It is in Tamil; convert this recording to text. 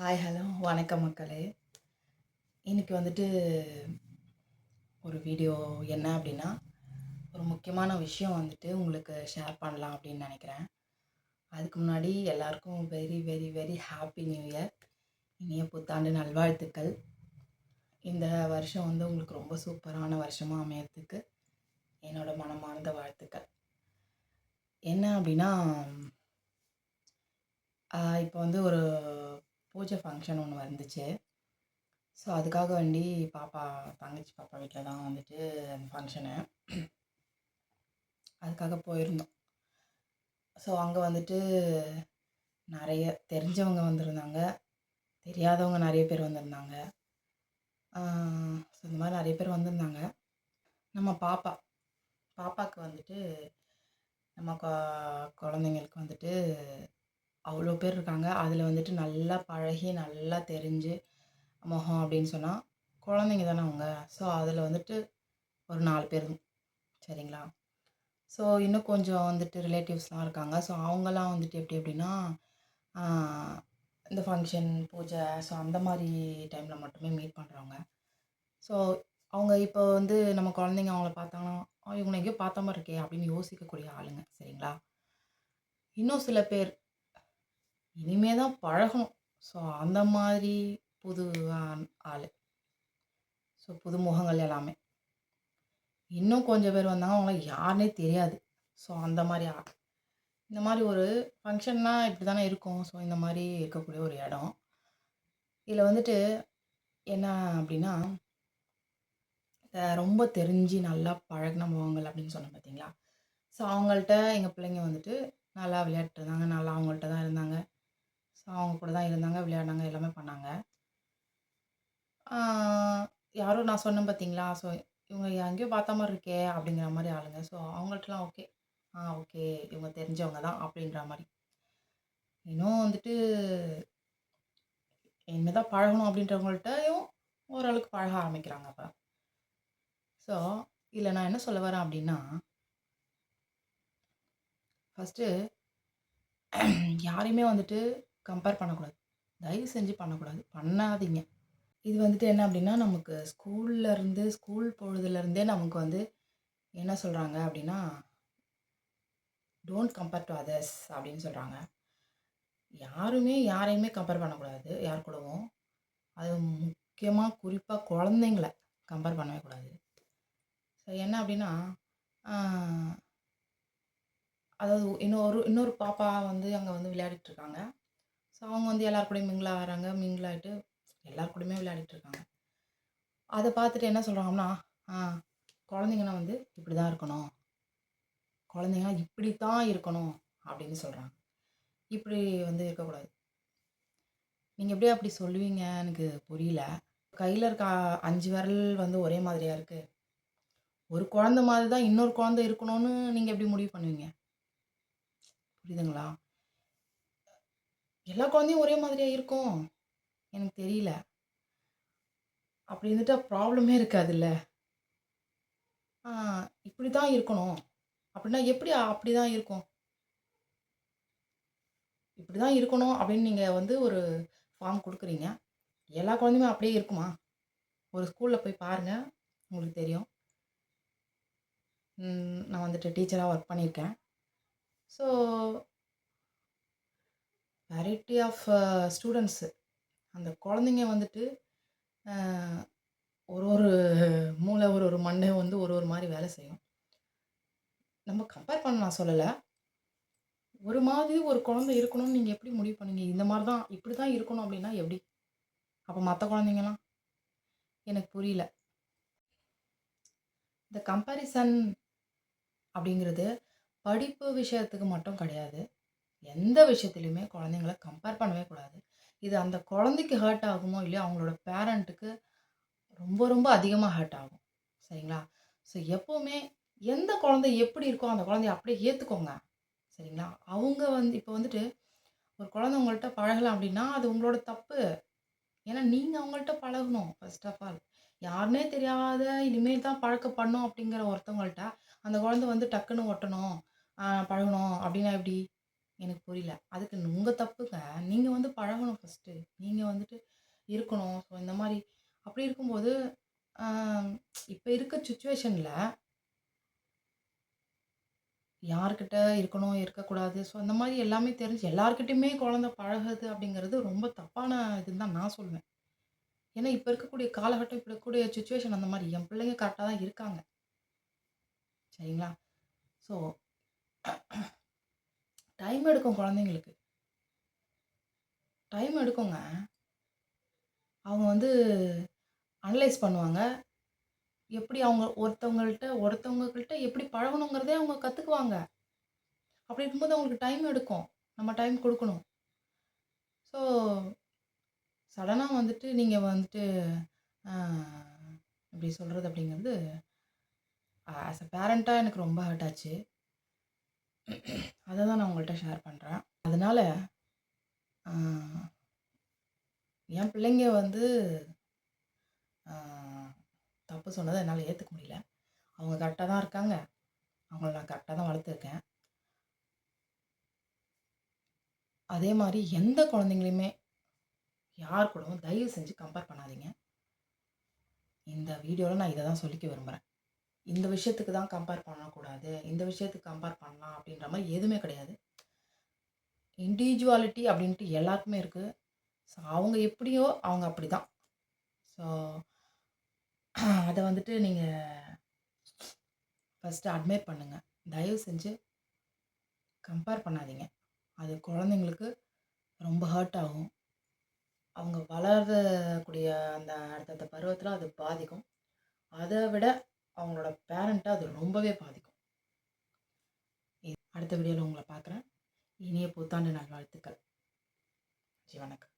ஹாய் ஹலோ வணக்கம் மக்களே. இன்றைக்கி வந்துட்டு ஒரு வீடியோ என்ன அப்படின்னா ஒரு முக்கியமான விஷயம் வந்துட்டு உங்களுக்கு ஷேர் பண்ணலாம் அப்படின்னு நினைக்கிறேன். அதுக்கு முன்னாடி எல்லாருக்கும் very very very happy new year இனிய புத்தாண்டு நல்வாழ்த்துக்கள். இந்த வருஷம் வந்து உங்களுக்கு ரொம்ப சூப்பரான வருஷமாக அமையறதுக்கு என்னோட மனமார்ந்த வாழ்த்துக்கள். என்ன அப்படின்னா இப்போ வந்து ஒரு பூஜை ஃபங்க்ஷன் ஒன்று வந்துச்சு. ஸோ அதுக்காக வேண்டி பாப்பா தங்கச்சி பாப்பா வீட்டில் தான் வந்துட்டு அந்த ஃபங்க்ஷனு அதுக்காக போயிருந்தோம். ஸோ அங்கே வந்துட்டு நிறைய தெரிஞ்சவங்க வந்திருந்தாங்க. தெரியாதவங்க நிறைய பேர் வந்திருந்தாங்க. ஸோ இந்த மாதிரி நிறைய பேர் வந்திருந்தாங்க. நம்ம பாப்பா பாப்பாவுக்கு வந்துட்டு நம்ம குழந்தைங்களுக்கு வந்துட்டு அவ்வளோ பேர் இருக்காங்க. அதில் வந்துட்டு நல்லா பழகி நல்லா தெரிஞ்சு முகம் அப்படின்னு சொன்னால் குழந்தைங்க தானே அவங்க. ஸோ அதில் வந்துட்டு ஒரு நாலு பேர். சரிங்களா? ஸோ இன்னும் கொஞ்சம் வந்துட்டு ரிலேட்டிவ்ஸ்லாம் இருக்காங்க. ஸோ அவங்கெல்லாம் வந்துட்டு எப்படி எப்படின்னா இந்த ஃபங்க்ஷன் பூஜை ஸோ அந்த மாதிரி டைமில் மட்டுமே மீட் பண்ணுறவங்க ஸோ அவங்க இப்போ வந்து நம்ம குழந்தைங்க அவங்கள பார்த்தாங்கன்னா இவங்களை எங்கேயோ பார்த்த மாதிரி இருக்கே அப்படின்னு யோசிக்கக்கூடிய ஆளுங்க. சரிங்களா? இன்னும் சில பேர் இனிமே தான் பழகணும். ஸோ அந்த மாதிரி புது ஆள். ஸோ புது முகங்கள் எல்லாமே. இன்னும் கொஞ்சம் பேர் வந்தாங்க அவங்களுக்கு யாருனே தெரியாது. ஸோ அந்த மாதிரி ஆள். இந்த மாதிரி ஒரு ஃபங்க்ஷன்னா இப்படி தானே இருக்கும். ஸோ இந்த மாதிரி இருக்கக்கூடிய ஒரு இடம். இதில் வந்துட்டு என்ன அப்படின்னா ரொம்ப தெரிஞ்சு நல்லா பழகின முகங்கள் அப்படின்னு சொன்னேன் பார்த்தீங்களா ஸோ அவங்கள்ட்ட எங்கள் பிள்ளைங்க வந்துட்டு நல்லா விளையாட்டு இருந்தாங்க. நல்லா அவங்கள்ட்ட தான் இருந்தாங்க. ஸோ அவங்க கூட தான் இருந்தாங்க விளையாடினாங்க எல்லாமே பண்ணாங்க. யாரும் நான் சொன்னேன் பார்த்தீங்களா ஸோ இவங்க எங்கேயோ பார்த்த மாதிரி இருக்கே அப்படிங்கிற மாதிரி ஆளுங்க. ஸோ அவங்கள்ட்டலாம் ஓகே ஆ ஓகே இவங்க தெரிஞ்சவங்க தான் அப்படின்ற மாதிரி. இன்னும் வந்துட்டு என்னதான் பழகணும் அப்படின்றவங்கள்ட்டயும் ஓரளவுக்கு பழக ஆரம்பிக்கிறாங்க அப்போ. ஸோ இதில் நான் என்ன சொல்ல வரேன் அப்படின்னா ஃபஸ்ட்டு யாரையுமே வந்துட்டு கம்பேர் பண்ணக்கூடாது. தயவு செஞ்சு பண்ணக்கூடாது. பண்ணாதீங்க. இது வந்துட்டு என்ன அப்படின்னா நமக்கு ஸ்கூல்லேருந்து ஸ்கூல் பொழுதுலேருந்தே நமக்கு வந்து என்ன சொல்கிறாங்க அப்படின்னா டோன்ட் கம்பேர் டு அதர்ஸ் அப்படின்னு சொல்கிறாங்க யாருமே யாரையுமே கம்பேர் பண்ணக்கூடாது. யார் கூடவும். அது முக்கியமாக குறிப்பாக குழந்தைங்கள கம்பேர் பண்ணவே கூடாது. ஸோ என்ன அப்படின்னா அதாவது இன்னொரு இன்னொரு பாப்பா வந்து அங்கே வந்து விளையாடிட்டு இருக்காங்க. ஸோ அவங்க வந்து எல்லார் கூடயும் மிங்கிள் ஆகிறாங்க மிங்கிள் ஆகிட்டு எல்லார் கூடயுமே விளையாடிட்டு இருக்காங்க. அதை பார்த்துட்டு என்ன சொல்கிறாங்கன்னா ஆ குழந்தைங்கன்னா வந்து இப்படி தான் இருக்கணும். குழந்தைங்க இப்படி தான் இருக்கணும். அப்படின்னு சொல்கிறாங்க இப்படி வந்து இருக்கக்கூடாது. நீங்கள் எப்படியே அப்படி சொல்லுவீங்க? எனக்கு புரியல. கையில் இருக்க அஞ்சு விரல் வந்து ஒரே மாதிரியாக இருக்குது ஒரு குழந்த மாதிரி தான் இன்னொரு குழந்தை இருக்கணும்னு நீங்கள் எப்படி முடிவு பண்ணுவீங்க? புரியுதுங்களா? எல்லா குழந்தையும் ஒரே மாதிரியா இருக்கும்? எனக்கு தெரியல. அப்படி இருந்துட்டு ப்ராப்ளமே இருக்காதுல்ல? இப்படி தான் இருக்கணும். அப்படின்னா எப்படி அப்படி தான் இருக்கும்? இப்படி தான் இருக்கணும் அப்படின்னு நீங்கள் வந்து ஒரு ஃபார்ம் கொடுக்குறீங்க. எல்லா குழந்தையுமே அப்படியே இருக்குமா? ஒரு ஸ்கூலில் போய் பாருங்கள் உங்களுக்கு தெரியும். நான் வந்துட்டு டீச்சராக ஒர்க் பண்ணியிருக்கேன். ஸோ வெரைட்டி ஆஃப் ஸ்டூடெண்ட்ஸு அந்த குழந்தைங்க வந்துட்டு ஒரு ஒரு மூளை ஒரு ஒரு மண்டை வந்து ஒரு ஒரு மாதிரி வேலை செய்யும். நம்ம கம்பேர் பண்ண நான் சொல்லலை. ஒரு மாதிரி ஒரு குழந்தை இருக்கணும்னு நீங்கள் எப்படி முடிவு பண்ணுங்க? இந்த மாதிரி தான் இப்படி தான் இருக்கணும் அப்படின்னா எப்படி? அப்போ மற்ற குழந்தைங்கலாம்? எனக்கு புரியல. இந்த கம்பேரிசன் அப்படிங்கிறது படிப்பு விஷயத்துக்கு மட்டும் கிடையாது. எந்த விஷயத்துலையுமே குழந்தைங்கள கம்பேர் பண்ணவே கூடாது. இது அந்த குழந்தைக்கு ஹர்ட் ஆகுமோ இல்லையோ அவங்களோட பேரண்ட்டுக்கு ரொம்ப ரொம்ப அதிகமாக ஹர்ட் ஆகும். சரிங்களா? ஸோ எப்போவுமே எந்த குழந்தை எப்படி இருக்கோ அந்த குழந்தைய அப்படியே ஏற்றுக்கோங்க சரிங்களா? அவங்க வந்து இப்போ வந்துட்டு ஒரு குழந்தை உங்கள்கிட்ட பழகலாம் அப்படின்னா அது உங்களோட தப்பு. ஏன்னா நீங்கள் அவங்கள்ட்ட பழகணும் ஃபர்ஸ்ட் ஆஃப் ஆல் யாருனே தெரியாத இனிமேல் தான் பழக்க பண்ணும் அப்படிங்கிற ஒருத்தவங்கள்ட்ட அந்த குழந்தை வந்து டக்குன்னு ஒட்டணும் பழகணும். அப்படின்னா எப்படி? எனக்கு புரியல. அதுக்கு உங்கள் தப்புங்க. நீங்கள் வந்து பழகணும் ஃபஸ்ட்டு நீங்கள் வந்துட்டு இருக்கணும். ஸோ இந்த மாதிரி அப்படி இருக்கும்போது, இப்போ இருக்க சுச்சுவேஷனில் யார்கிட்ட இருக்கணும், இருக்கக்கூடாது. ஸோ அந்த மாதிரி எல்லாமே தெரிஞ்சு எல்லாருக்கிட்டையுமே குழந்தை பழகுது அப்படிங்கிறது ரொம்ப தப்பான இதுன்னு தான் நான் சொல்லுவேன். ஏன்னா, இப்போ இருக்கக்கூடிய காலகட்டம், இப்போ இருக்கக்கூடிய சுச்சுவேஷன் அந்த மாதிரி என் பிள்ளைங்க கரெக்டாக தான் இருக்காங்க. சரிங்களா? ஸோ டைம் எடுக்கும் குழந்தைங்களுக்கு. டைம் எடுக்குங்க. அவங்க வந்து அனலைஸ் பண்ணுவாங்க. எப்படி அவங்க ஒருத்தவங்கள்ட்ட ஒருத்தவங்கக்கிட்ட எப்படி பழகணுங்கிறதே அவங்க கற்றுக்குவாங்க அப்படி இருக்கும்போது அவங்களுக்கு டைம் எடுக்கும். நம்ம டைம் கொடுக்கணும் ஸோ சடனாக வந்துட்டு நீங்கள் வந்துட்டு இப்படி எப்படி அப்படிங்கிறது, ஆஸ் அ பேரண்ட்டாக எனக்கு ரொம்ப ஹர்ட் ஆச்சு. உங்கள்கிட்ட ஷேர் பண்ணுறேன் அதனால் என் பிள்ளைங்க வந்து தப்பு சொன்னதை என்னால் ஏற்றுக்க முடியல. அவங்க கரெக்டாக தான் இருக்காங்க. அவங்கள நான் கரெக்டாக தான் வளர்த்துருக்கேன். அதே மாதிரி எந்த குழந்தைங்களையுமே யார் கூடவும் தயவு செஞ்சு கம்பேர் பண்ணாதீங்க. இந்த வீடியோவில் நான் இதை தான் சொல்லிக்க விரும்புகிறேன் இந்த விஷயத்துக்கு தான் கம்பேர் பண்ணக்கூடாது. இந்த விஷயத்துக்கு கம்பேர் பண்ணலாம் அப்படின்ற மாதிரி எதுவுமே கிடையாது. இண்டிவிஜுவாலிட்டி அப்படின்ட்டு எல்லாருக்குமே இருக்குது ஸோ அவங்க எப்படியோ அவங்க அப்படிதான். ஸோ அதை வந்துட்டு நீங்கள் ஃபஸ்ட்டு அட்மிட் பண்ணுங்கள் தயவு செஞ்சு கம்பேர் பண்ணாதீங்க. அது குழந்தைங்களுக்கு ரொம்ப ஹர்ட் ஆகும். அவங்க வளரக்கூடிய அந்த அடுத்தடுத்த பருவத்தில் அது பாதிக்கும். அதை விட அவங்களோட பேரண்ட்டை அது ரொம்பவே பாதிக்கும். அடுத்த வீடியோவில் உங்களை பார்க்குறேன். இனிய புத்தாண்டு நல்வாழ்த்துக்கள். ஜி வணக்கம்.